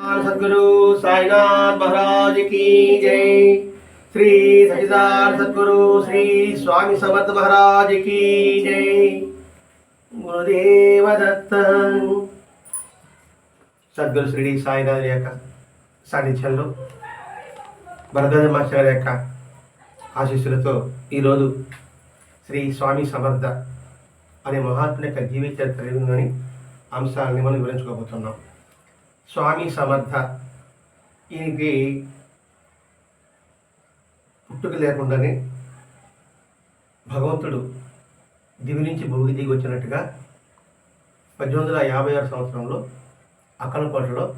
सदगुरु साईनाथ महाराज की जय श्री सचिदार सदगुरु श्री स्वामी समर्थ महाराज की जय గురుదేవ దత్త సద్గురు శ్రీ సాయినాథ్ యొక్క సాన్నిధ్యంలో భరద్వాజ మాస్టర్ గారి యొక్క ఆశీస్సులతో ఈరోజు శ్రీ స్వామి సమర్థ అనే మహాత్ముని యొక్క జీవిత చరిత్రలోని అంశాలని మనం వివరించుకోబోతున్నాం స్వామి సమర్థ. ఈయనకి పుట్టుక లేకుండానే భగవంతుడు దివి నుంచి భూమికి దిగి వచ్చినట్టుగా పద్దెనిమిది వందల యాభై ఆరు సంవత్సరంలో అక్కలకోటలో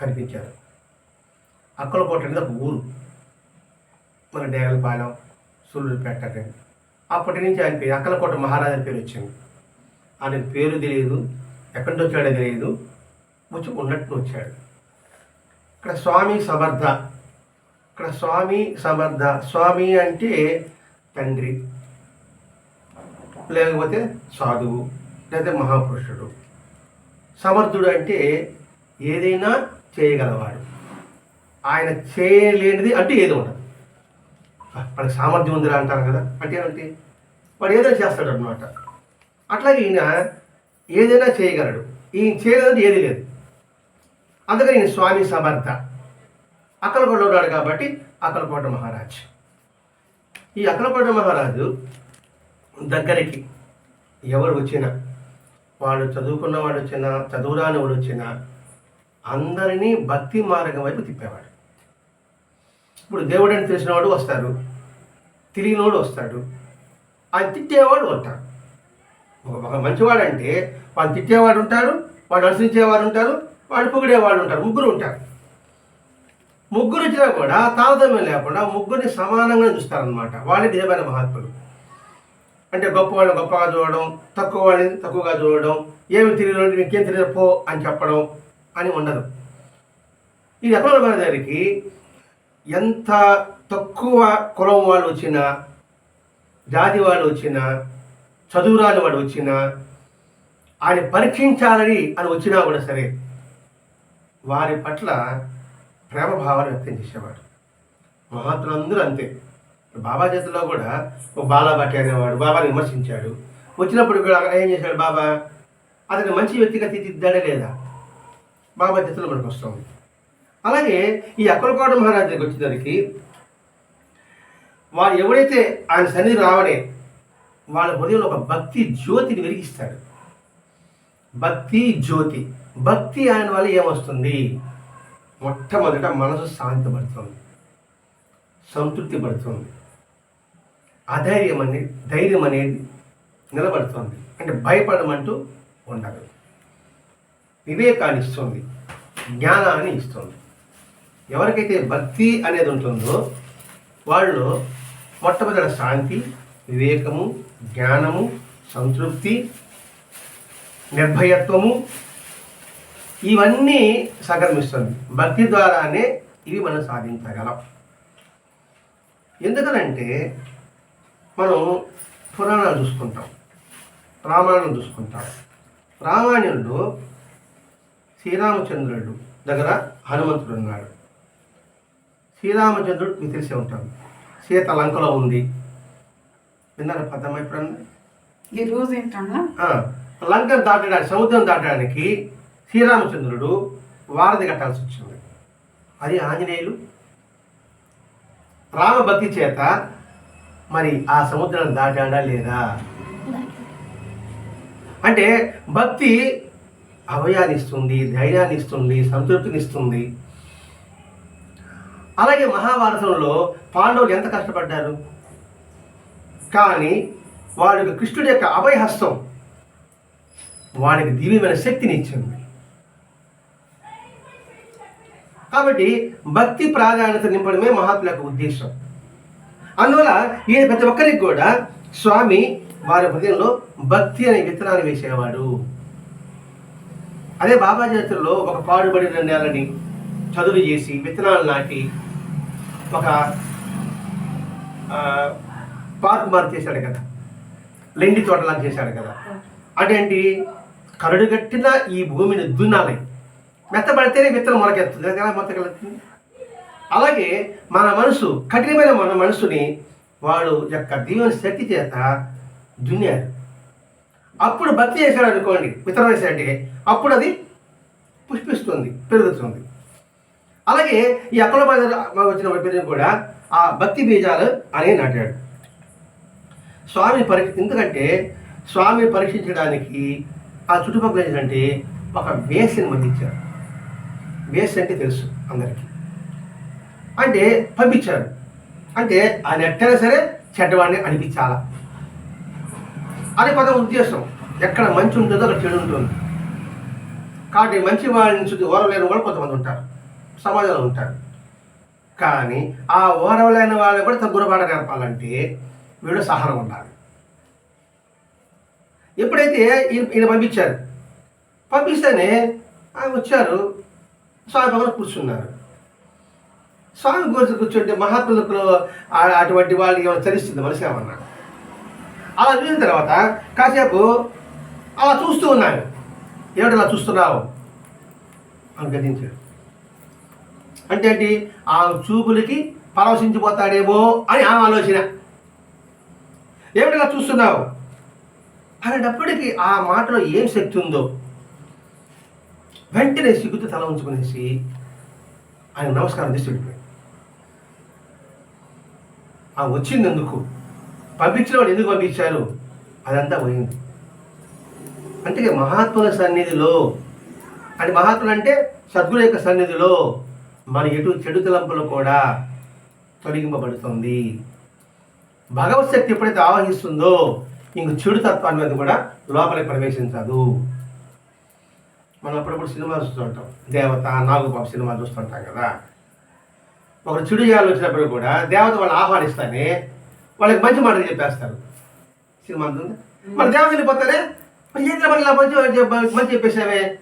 కనిపించారు. అక్కలకోట అనేది ఒక ఊరు. మన డేగలపాలెం సూళ్ళూరుపేట అని. అప్పటి నుంచి ఆయన పేరు అక్కలకోట మహారాజు పేరు వచ్చింది. ఆయన పేరు తెలియదు ఎక్కడి నుంచి వచ్చాడో తెలియదు. వచ్చి ఉన్నట్టు వచ్చాడు. ఇక్కడ స్వామి సమర్థ. ఇక్కడ స్వామి సమర్థ. స్వామి అంటే తండ్రి. లేకపోతే సాధువు లేదా మహాపురుషుడు. సమర్థుడు అంటే ఏదైనా చేయగలవాడు. ఆయన చేయలేనిది అంటే ఏది ఉండదు మనకి సామర్థ్యం ఉందిరా అంటారు కదా. అంటే ఏంటంటే వాడు ఏదైనా చేస్తాడు అనమాట అట్లాగే ఈయన ఏదైనా చేయగలడు. ఈయన చేయలేదంటే ఏది లేదు. అందుకని స్వామి సమర్థ. అక్కలకోట ఉన్నాడు కాబట్టి అక్కలకోట మహారాజ్. ఈ అక్కలకోట మహారాజు దగ్గరికి ఎవరు వచ్చినా వాడు చదువుకున్న వాడు వచ్చినా చదువురాని వాడు వచ్చినా అందరినీ భక్తి మార్గం వైపు తిప్పేవాడు. ఇప్పుడు దేవుడు అని తెలిసినవాడు వస్తారు తెలియనివాడు వస్తాడు. అది తిట్టేవాడు ఉంటాడు. ఒక- ఒక మంచివాడంటే వాడు తిట్టేవాడు ఉంటాడు వాడు అనుసరించేవాడు ఉంటారు వాడు వాళ్ళు ఉంటారు ముగ్గురు ఉంటారు. ముగ్గురు వచ్చినా కూడా తారతమ్యం లేకుండా ముగ్గురిని సమానంగా చూస్తారనమాట వాళ్ళే నిజమైన మహాత్ములు. అంటే గొప్ప వాళ్ళని గొప్పగా చూడడం తక్కువ వాళ్ళని తక్కువగా చూడడం ఏమి తెలియదు మీకేం తెలియదు పో అని చెప్పడం అని ఉండదు. ఈ రకమైన దగ్గరికి ఎంత తక్కువ కులం వాళ్ళు వచ్చినా జాతి వాళ్ళు వచ్చినా చదువురాని వాడు వచ్చినా ఆయన పరీక్షించాలని అని వచ్చినా కూడా సరే వారి పట్ల ప్రేమ భావాన్ని వ్యక్తం చేసేవాడు. మహాత్ములందరూ అంతే. బాబా చేతిలో కూడా ఒక బాలా భట్టి అనేవాడు బాబాని విమర్శించాడు. వచ్చినప్పుడు కూడా అక్కడ ఏం చేశాడు బాబా? అతని మంచి వ్యక్తిగా తీర్చిద్దాడే లేదా? బాబా చేతిలో మనకు వస్తుంది. అలాగే ఈ అక్కలకోట మహారాజ్ దగ్గరికి వచ్చేసరికి వారు ఎవరైతే ఆయన సన్నిధి రావడే వాళ్ళ హృదయంలో ఒక భక్తి జ్యోతిని వెలిగిస్తాడు. భక్తి జ్యోతి. భక్తి ఆయన వల్ల ఏమొస్తుంది? మొట్టమొదట మనసు శాంతపడుతుంది. సంతృప్తి పడుతుంది. అధైర్యం అనేది ధైర్యం అనేది నిలబడుతుంది. అంటే భయపడమంటూ ఉండదు. వివేకాన్ని ఇస్తుంది. జ్ఞానాన్ని ఇస్తుంది. ఎవరికైతే భక్తి అనేది ఉంటుందో వాళ్ళు మొట్టమొదటి శాంతి వివేకము జ్ఞానము సంతృప్తి నిర్భయత్వము ఇవన్నీ సంక్రమిస్తుంది. భక్తి ద్వారానే ఇవి మనం సాధించగలం. ఎందుకనంటే మనం పురాణాలు చూసుకుంటాం. రామాయణం చూసుకుంటాం. రామాయణంలో శ్రీరామచంద్రుడు దగ్గర హనుమంతుడు ఉన్నాడు. శ్రీరామచంద్రుడు మీకు తెలిసే ఉంటాం సీత లంకలో ఉంది. విన్నారా పదమ్మ ఎప్పుడన్నా? ఈ రోజు ఏంటన్నా? లంకను దాటడానికి సముద్రం దాటడానికి శ్రీరామచంద్రుడు వారధి కట్టాల్సి వచ్చింది. అది ఆంజనేయులు. రామభక్తి చేత మరి ఆ సముద్రం దాటాడా లేదా? అంటే భక్తి అభయాన్ని ఇస్తుంది ధైర్యాన్ని ఇస్తుంది సంతృప్తిని ఇస్తుంది అలాగే మహాభారతంలో పాండవులు ఎంత కష్టపడ్డారు? కానీ వాడికి కృష్ణుడి యొక్క అభయహస్తం వాడికి దివ్యమైన శక్తిని ఇచ్చింది కాబట్టి భక్తి ప్రాధాన్యత నింపడమే మహాత్ముల యొక్క ఉద్దేశం. అందువల్ల ఈయన ప్రతి ఒక్కరికి కూడా స్వామి వారి హృదయంలో భక్తి అనే విత్తనాన్ని వేసేవాడు. అదే బాబా చరిత్రలో ఒక పాడుబడిన నేలని చదువు చేసి విత్తనాలు నాటి ఒక పార్క్ మార్క్ చేశాడు కదా. లెండి తోటలా చేశాడు కదా. అదేంటి కరడుగట్టిన ఈ భూమిని దున్నాలి. మెత్తబడితేనే విత్తనం మొలకెత్తుంది. ఎలా మొలకెత్తుంది? అలాగే మన మనసు కఠినమైన మన మనసుని వాడు యొక్క దీవెన శక్తి చేత దున్యారు అప్పుడు భక్తి చేశాడు అనుకోండి విత్తనం వేసాడంటే అప్పుడు అది పుష్పిస్తుంది పెరుగుతుంది. అలాగే ఈ అక్కడ వచ్చిన బిడ్డను కూడా ఆ భక్తి బీజాలు అని నాటాడు. స్వామి పరీక్ష ఎందుకంటే స్వామి పరీక్షించడానికి ఆ చుట్టుపక్కల ఏంటంటే ఒక వేసిని పంపించారు వేస్ట్ అంటే తెలుసు అందరికీ. అంటే పంపించాడు. అంటే ఆయన ఎట్టైనా సరే చెడ్డవాడిని అనిపించాల? అని కొంత ఉద్దేశం. ఎక్కడ మంచి ఉంటుందో అక్కడ చెడు ఉంటుంది. కాబట్టి మంచి వాడిని చుట్టూ ఓరలేని వాళ్ళు కొంతమంది ఉంటారు. సమాజంలో ఉంటారు. కానీ ఆ ఓరవలేని వాళ్ళని కూడా తగ్గురబాట నేర్పాలంటే వీడు సహనం ఉండాలి. ఎప్పుడైతే ఈయన ఈయన పంపించారు. పంపిస్తేనే ఆయన వచ్చారు. స్వామి పక్కన కూర్చున్నారు. స్వామి గురించి కూర్చుంటే మహాత్ములకు ఆ- అటువంటి వాళ్ళకి ఏమైనా చరిస్తుంది? మనసు ఏమన్నా? అలా చూసిన తర్వాత కాసేపు అలా చూస్తూ ఉన్నాను ఏమిటి అలా చూస్తున్నావు? అని గతించాడు అంటే ఏంటి? ఆ చూపులకి పరవశించిపోతాడేమో అని ఆ ఆలోచన. ఏమిటి అలా చూస్తున్నావు? అనేటప్పటికీ ఆ మాటలో ఏం శక్తి ఉందో? వెంటనే సిగ్గుతో తల ఉంచుకునేసి ఆయన నమస్కారం చేసి వెళ్ళిపోయాడు. ఆ వచ్చిందెందుకు పంపించిన వాడు ఎందుకు పంపించారు? అదంతా పోయింది. అంటే మహాత్ముల సన్నిధిలో అని మహాత్ములు అంటే సద్గురు యొక్క సన్నిధిలో మన ఎటు చెడు తలంపులు కూడా తొలగింపబడుతుంది. భగవత్ శక్తి ఎప్పుడైతే ఆవహిస్తుందో ఇంక చెడు తత్వాన్ని మీద కూడా లోపలికి ప్రవేశించదు. మనం అప్పుడప్పుడు సినిమా చూస్తుంటాం. దేవత నాగుబాబు సినిమా చూస్తుంటాం కదా. ఒకరు చెడు చేయాలని వచ్చినప్పుడు కూడా దేవత వాళ్ళు ఆహ్వానిస్తానే వాళ్ళకి మంచి మాటలు చెప్పేస్తారు. సినిమా అంటుంది మన దేవత వెళ్ళిపోతానే మరి ఏంటి మరి ఇలా మంచి మంచి చెప్పేసావే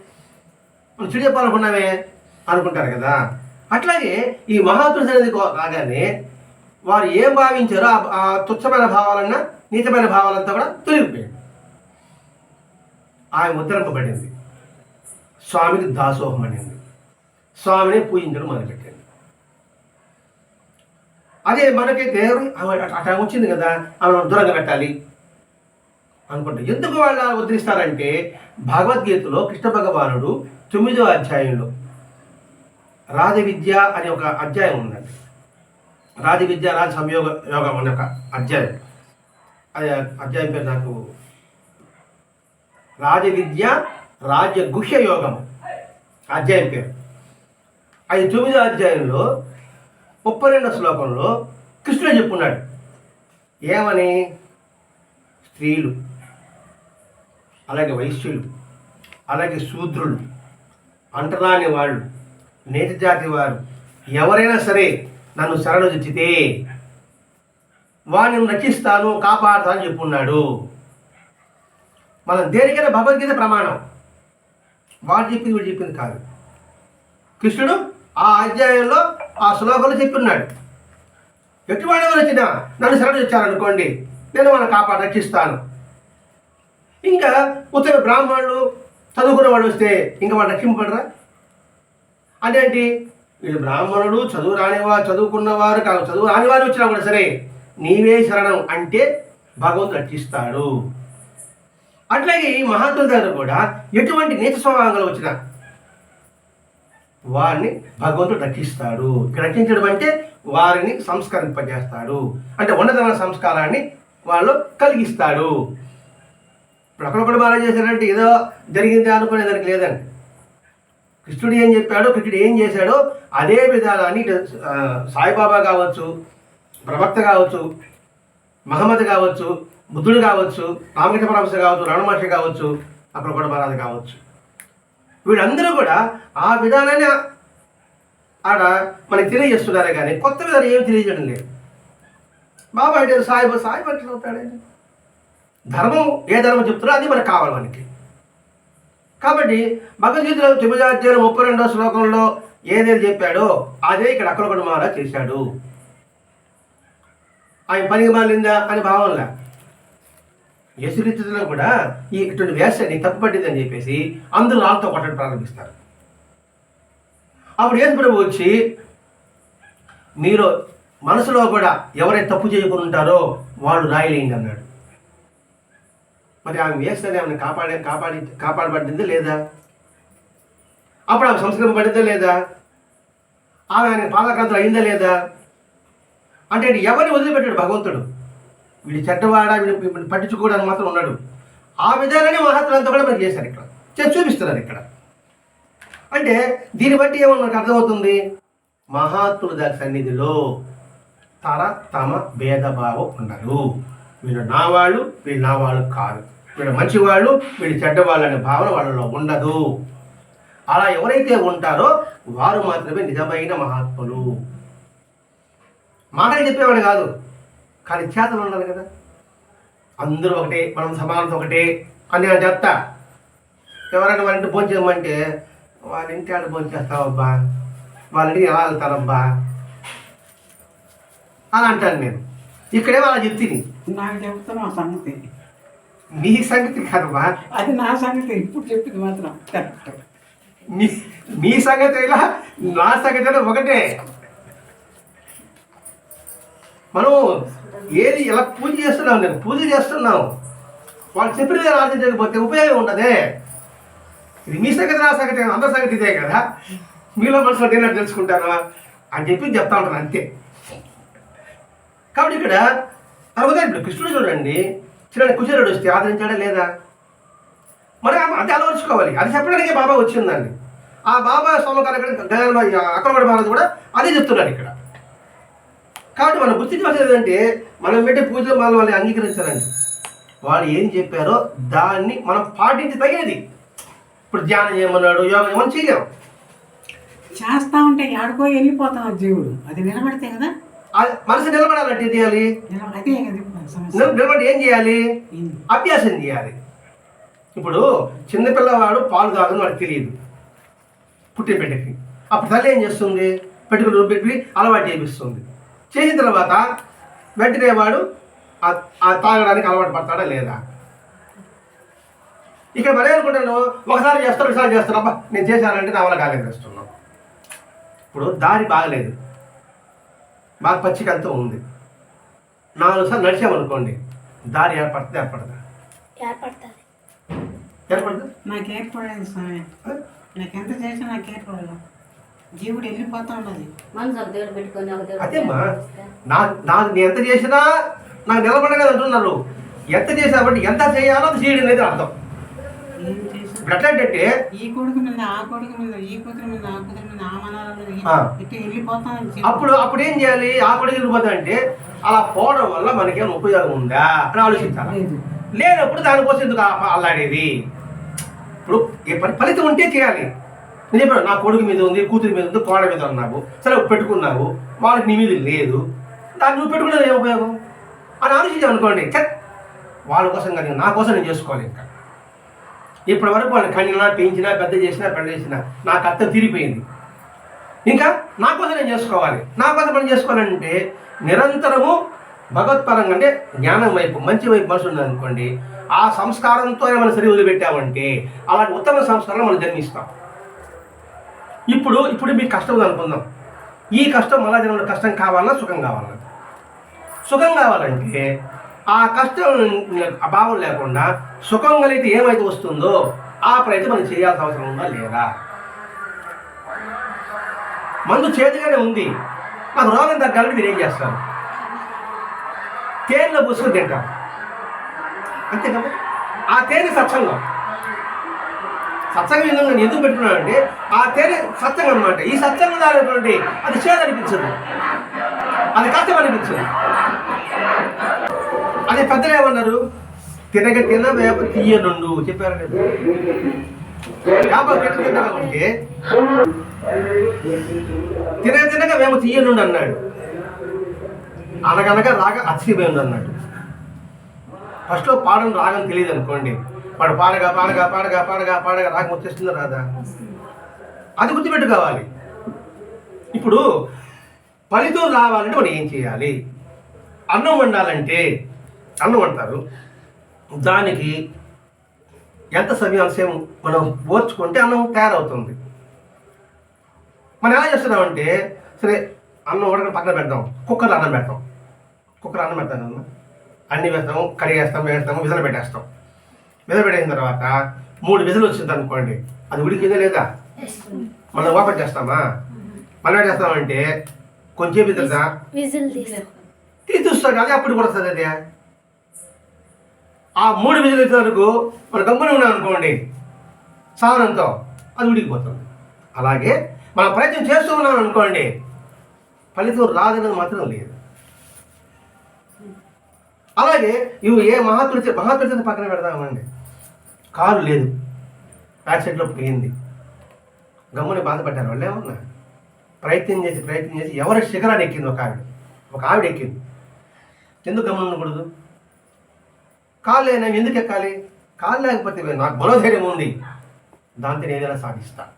మనం చెడు చెప్పాలనుకున్నావే అనుకుంటారు కదా. అట్లాగే ఈ మహాత్ముడు అనేది రాగానే వారు ఏం భావించారో ఆ- తుచ్చమైన భావాలన్నా నీచమైన భావాలంతా కూడా తొలగిపోయాడు ఆమె ముద్రింపబడింది. స్వామికి దాసోహం అనింది. స్వామిని పూజించడం మొదలుపెట్టింది. అదే మనకైతే ఆమె అట- అట్లా వచ్చింది కదా ఆమె దూరంగా పెట్టాలి అనుకుంటా ఎందుకు వాళ్ళు ఉద్ధరిస్తారంటే భగవద్గీతలో కృష్ణ భగవానుడు తొమ్మిదో అధ్యాయంలో రాజ విద్య అనే ఒక అధ్యాయం ఉందండి. రాజ విద్య రాజ సంయోగ యోగం అనే ఒక అధ్యాయం. అదే అధ్యాయం పేరు నాకు రాజ విద్య రాజ్య గుహ్య యోగం. అధ్యాయం పేరు. అది తొమ్మిదో అధ్యాయంలో ముప్పై రెండో శ్లోకంలో కృష్ణుడు చెప్పున్నాడు. ఏమని? స్త్రీలు అలాగే వైశ్యులు అలాగే శూద్రులు అంటరాని వాళ్ళు నేటి జాతి వారు ఎవరైనా సరే నన్ను శరణుచితే వాడిని రక్షిస్తాను కాపాడుతాను చెప్పున్నాడు. మనం దేనికైనా భగవద్గీత ప్రమాణం. వాడు చెప్పింది వీడు చెప్పింది కాదు. కృష్ణుడు ఆ అధ్యాయంలో ఆ శ్లోకంలో చెప్పిన్నాడు ఎటువంటి వారు వచ్చినా నన్ను శరణు ఇచ్చారనుకోండి నేను వాళ్ళని కాపాడు రక్షిస్తాను. ఇంకా ఉత్తర బ్రాహ్మణులు చదువుకున్న వాడు వస్తే ఇంకా వాళ్ళు రక్షింపడరా అదేంటి వీళ్ళు బ్రాహ్మణుడు చదువు రానివారు చదువుకున్నవారు కాదు చదువు రానివారు వచ్చినా కూడా సరే నీవే శరణం అంటే భగవంతుడు రక్షిస్తాడు. అట్లాగే ఈ మహాత్ముల దగ్గర కూడా ఎటువంటి నీతి స్వభావంలో వచ్చిన వారిని భగవంతుడు రక్షిస్తాడు. రక్షించడం అంటే వారిని సంస్కరింపజేస్తాడు. అంటే ఉన్నతమైన సంస్కారాన్ని వాళ్ళు కలిగిస్తాడు. ఇప్పుడు అక్కడొకడు బాగా చేశారంటే ఏదో జరిగింది అనుకునే దానికి లేదండి. కృష్ణుడు ఏం చెప్పాడో కృష్ణుడు ఏం చేశాడో అదే విధానాన్ని సాయిబాబా కావచ్చు ప్రవక్త కావచ్చు మహమ్మద్ కావచ్చు బుద్ధుడు కావచ్చు రామకృష్ణ పరమశ కావచ్చు రమణ మహర్షి కావచ్చు అక్కడ కూడా మహారాజు కావచ్చు. వీళ్ళందరూ కూడా ఆ విధానాన్ని ఆడ మనకి తెలియజేస్తున్నారే కానీ కొత్త విధానం ఏమి తెలియజేయడం లేదు. బాబా అంటే సాయి సాయి ఎట్లా అవుతాడండి ధర్మం ఏ ధర్మం చెప్తున్నా అది మనకు కావాలి మనకి కాబట్టి భగవద్గీతలో తొమ్మిదో అధ్యాయం ముప్పై రెండో శ్లోకంలో ఏదేది చెప్పాడో అదే ఇక్కడ అక్కడ మహారాజ్ చేశాడు. ఆయన పనికి మాలిందా అని భావనలే? యశురీతిలో కూడా ఈ ఇటువంటి వేషాన్ని తప్పుపట్టిందని చెప్పేసి అందరూ రాళ్ళతో కొట్టడం ప్రారంభిస్తారు. అప్పుడు యేసు ప్రభు వచ్చి మీరు మనసులో కూడా ఎవరైతే తప్పు చేయకుండా ఉంటారో వాళ్ళు రాయలేండి అన్నాడు. మరి ఆమె వేస్తే ఆమెను కాపాడే కాపాడి కాపాడబడింది లేదా? అప్పుడు ఆమె సంస్కరింపబడిందా లేదా? ఆమె ఆయన పాదకాంతలు అయిందా లేదా? అంటే ఎవరిని వదిలిపెట్టాడు భగవంతుడు? వీడి చెడ్డవాడ వీడిని పట్టించుకోవడానికి మాత్రం ఉన్నాడు. ఆ విధానాన్ని మహాత్ములంతా కూడా మనకి చేశారు ఇక్కడ. చేసి చూపిస్తున్నారు ఇక్కడ. అంటే దీన్ని బట్టి ఏమో మనకు అర్థమవుతుంది? మహాత్ముల దాని సన్నిధిలో తర తమ భేదభావం ఉండదు. వీళ్ళు నా వాళ్ళు వీళ్ళు నా వాళ్ళు కాదు. వీళ్ళు మంచివాళ్ళు వీళ్ళు చెడ్డవాళ్ళు అనే భావన వాళ్ళలో ఉండదు. అలా ఎవరైతే ఉంటారో వారు మాత్రమే నిజమైన మహాత్ములు. మాటలు చెప్పేవాడు కాదు. కానీ చేతలు ఉండాలి కదా. అందరూ ఒకటే మనం సమానత ఒకటే. అని నేను చెప్తా. ఎవరైనా వాళ్ళ ఇంటి భోజనం చేయమంటే వాళ్ళ ఇంటి ఆడ భోజనం చేస్తావబ్బా. వాళ్ళ ఇంటికి ఎలా వెళ్తారబ్బా? అని అంటాను నేను. ఇక్కడేమో అలా చెప్తుంది నాకు చెప్తున్నా సంగతి. నీ సంగతి కాదమ్మా అది నా సంగతి. ఇప్పుడు చెప్పింది మాత్రం కరెక్ట్. నీ నీ సంగతి ఇలా నా సంగతి ఒకటే. మనం ఏది ఇలా పూజ చేస్తున్నాం నేను? పూజ చేస్తున్నాం. వాళ్ళు చెప్పిన విధానం ఆచరించకపోతే ఉపయోగం ఉండదే. ఇది మీ సంగతి నా సంగతి అందరి సంగతి ఇదే కదా. మీలో మనసులో నేను తెలుసుకుంటారా అని చెప్పి చెప్తా ఉంటాను అంతే. కాబట్టి ఇక్కడ తర్వాత ఇప్పుడు కృష్ణుడు చూడండి. చిన్న కుచేరుడు వస్తే ఆదరించాడా లేదా? మరి అది అలవరుచుకోవాలి. అది చెప్పడానికే బాబా వచ్చిందండి. ఆ బాబా స్వామి అక్కడ బాబా కూడా అదే చెప్తున్నాడు ఇక్కడ. కాబట్టి మనం గుర్తించవలసింది ఏంటంటే మనం పెట్టే పూజలు వాళ్ళు వాళ్ళు అంగీకరించాలండి. వాళ్ళు ఏం చెప్పారో దాన్ని మనం పాటించి తగినది. ఇప్పుడు ధ్యానం చేయమన్నాడు యోగా చేయమని చేయలేం. చేస్తా ఉంటే ఆడుకో వెళ్ళిపోతాం ఆ జీవుడు. అది నిలబడితే కదా? మనసు నిలబడాలంటే ఏం చేయాలి? నిలబడి ఏం చేయాలి? అభ్యాసం చేయాలి. ఇప్పుడు చిన్నపిల్లవాడు పాలు తాగని వాడికి తెలియదు. పుట్టిన బిడ్డకి. అప్పుడు తల్లి ఏం చేస్తుంది? పెట్టుకుని పెట్టి అలవాటు చేపిస్తుంది. చేసిన తర్వాత వెంటనే వాడు ఆ- తాగడానికి అలవాటు పడతాడా లేదా? ఇక్కడ మరి అనుకుంటాను ఒకసారి చేస్తాను ఒకసారి చేస్తాను అబ్బా నేను చేశానంటే నా వల్ల కాలేదు చేస్తున్నాను ఇప్పుడు దారి బాగలేదు. బాగా పచ్చికంతా ఉంది. నాలుగు సార్లు నడిచామనుకోండి దారి ఏర్పడుతుంది ఏర్పడదా? ఏర్పడుతుంది. ఏర్పడదు? నాకు ఏర్పడలేదు స్వామి. నాకు ఎంత చేసినా నాకు ఏర్పడలేదు జీవుడు వెళ్ళిపోతా ఉన్నది మనసు దేవుడు పెట్టుకొని ఒక దేవుడు అదేమ్మా? నా నాకు ఎంత చేసినా నాకు నిలబడలేదు అంటున్నారు. ఎంత చేసినా బట్టి ఎంత చేయాలో అది చేయడం అనేది అర్థం. ఏం చేసినా ఇప్పుడు ఎట్లాంటంటే ఈ కొడుకు మీద ఆ కొడుకు మీద ఈ కూతురు మీద ఆ కూతురు మీద ఆ మనాల మీద ఈ- ఆ. ఇటు వెళ్ళిపోతాం అప్పుడు అప్పుడు ఏం చేయాలి? ఆ కొడుకు వెళ్ళిపోతా అంటే అలా పోవడం వల్ల మనకేం ఉపయోగం ఉందా అని ఆలోచించాలి? లేదు. లేనప్పుడు దానికోసం ఎందుకు ఆ- అల్లాడేది ఇప్పుడు ఏ పని ఫలితం ఉంటే చేయాలి. నేను చెప్పాను నా కొడుకు మీద ఉంది కూతురి మీద ఉంది కోడ మీద ఉన్నావు సరే పెట్టుకున్నావు వాళ్ళకి నీ మీద లేదు. దాన్ని నువ్వు పెట్టుకునేది ఏ ఉపయోగం? అని ఆలోచించాం అనుకోండి వాళ్ళ కోసం కానీ నా కోసం నేను చేసుకోవాలి ఇంకా. ఇప్పటి వరకు వాళ్ళని కన్నినా పెంచినా పెద్ద చేసినా పెద్ద చేసినా నా కత్త తీరిపోయింది. ఇంకా నా కోసం నేను చేసుకోవాలి. నా కోసం పని చేసుకోవాలంటే నిరంతరము భగవత్పరంగా అంటే జ్ఞానం వైపు మంచి వైపు మనసు ఉందనుకోండి ఆ సంస్కారంతో మనం శరీరం వదిలిపెట్టామంటే అలాంటి ఉత్తమ సంస్కారం మనం జన్మిస్తాం. ఇప్పుడు ఇప్పుడు మీకు కష్టం అనుకుందాం. ఈ కష్టం మళ్ళా జన్మలో కష్టం కావాలన్నా సుఖం కావాలన్నా సుఖం కావాలంటే ఆ కష్టం అభావం లేకుండా సుఖం కలిగితే ఏమైతే వస్తుందో ఆ ప్రయత్నం మనం చేయాల్సిన అవసరం ఉందా లేదా? మందు చేతిగానే ఉంది. నాకు రోగం తగ్గాలంటే మీరు ఏం చేస్తారు? తేనెలో పూసుకొని తింటారు అంతే కదా? ఆ తేనె స్వచ్ఛంగా సత్సంగం ఎందుకు నేను ఎందుకు పెట్టుకున్నానంటే ఆ తేనె సత్సంగం అనమాట ఈ సత్సంగం దానిటువంటి అది చేదు అనిపించదు. అది కష్టం అనిపించదు. అదే పెద్దలు ఏమన్నారు? తినగ తిన వేప తీయనుండు చెప్పారు కదా వేప తినగ తినగా ఉంటే తినగ తినగ వేప తీయనుండు అన్నాడు. అనగనగా రాగ అతిశయమైంది అన్నాడు. ఫస్ట్లో పాడడం రాగం తెలియదు అనుకోండి వాడు పాడగా పాడగా పాడగా పాడగా పాడగా. రాగం వచ్చేస్తుందా రాదా అది గుర్తుపెట్టుకోవాలి. ఇప్పుడు ఫలితం రావాలంటే మనం ఏం చేయాలి? అన్నం వండాలంటే అన్నం వంటారు దానికి ఎంత సమయం సేమ్ మనం ఓర్చుకుంటే అన్నం తయారవుతుంది. మనం ఎలా చేస్తున్నామంటే సరే అన్నం ఉడక పక్కన పెడతాం కుక్కర్లో అన్నం పెడతాం. కుక్కర్ అన్నం పెడతాను అన్నీ అన్ని వేస్తాము కడిగేస్తాం వేస్తాము విజలు పెట్టేస్తాం. విజలు పెట్టేసిన తర్వాత మూడు విజలు వచ్చింది అనుకోండి అది ఉడికిందా లేదా? మనం ఓపెన్ చేస్తామా? ఏం చేస్తామంటే కొంచెం తెలుసా? విజిల్ తీసి తీసి అదే అప్పుడు కూడా వస్తుంది అదే. ఆ మూడు విజులు వచ్చే వరకు మన గమ్మున ఉన్నాం అనుకోండి సహనంతో అది ఉడికిపోతుంది. అలాగే మనం ప్రయత్నం చేస్తూ ఉన్నాం అనుకోండి ఫలితం రాదనేది మాత్రం లేదు. అలాగే ఇవి ఏ మహాత్ముడి చే- మహాత్ముడి పక్కన పెడదామండి కారు లేదు. యాక్సిడెంట్లో పోయింది. గమ్ముని బాధపడ్డారు వాళ్ళు ఏమన్నా? ప్రయత్నం చేసి ప్రయత్నం చేసి ఎవరి శిఖరాన్ని ఎక్కింది ఒక ఆవిడ? ఒక ఆవిడ ఎక్కింది. ఎందుకు గమ్మున ఉండకూడదు? కాళ్ళు అయినా ఎందుకు ఎక్కాలి? కాలు లేకపోతే నాకు మనోధైర్యం ఉంది. దాంతో నేను ఏదైనా సాధిస్తా.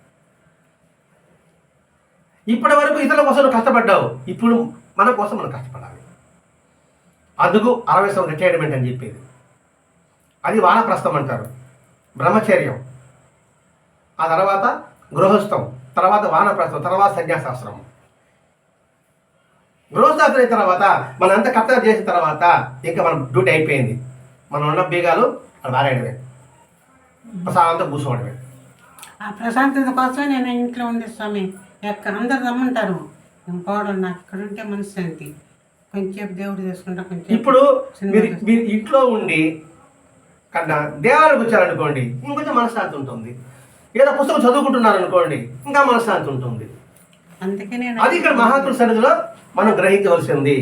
ఇప్పటి వరకు ఇతరుల కోసం నువ్వు కష్టపడ్డావు. ఇప్పుడు మన కోసం మనం కష్టపడాలి. అందుకు అరవై సంవత్సరం రిటైర్మెంట్ అని చెప్పేది. అది వానప్రస్థం అంటారు. బ్రహ్మచర్యం. ఆ తర్వాత గృహస్థం తర్వాత వానప్రస్థం తర్వాత సన్యాసాశ్రమం. అయిన తర్వాత మనం అంత కర్తవ్యం చేసిన తర్వాత ఇంకా మనం డ్యూటీ అయిపోయింది. మనం ఉన్న బీగాలు అది వారేయడమే. ప్రశాంతం కూర్చోవడమే. ఆ ప్రశాంతత కోసమే నేను ఇంట్లో ఉండే స్వామి. ఎక్కడ అందరు రమ్మంటారు. పోవడం నాకు ఇక్కడ ఉంటే మనశ్శాంతి. కొంచెంసేపు దేవుడు చేసుకుంటా కొంచెం ఇప్పుడు మీరు మీరు ఇంట్లో ఉండి కన్నా దేవాలయానికి వచ్చారనుకోండి ఇంకొంచెం మనశ్శాంతి ఉంటుంది. ఏదో పుస్తకం చదువుకుంటున్నారు అనుకోండి ఇంకా మనశ్శాంతి ఉంటుంది. అది ఇక్కడ మహాత్ముల సన్నిధిలో మనం గ్రహించవలసింది.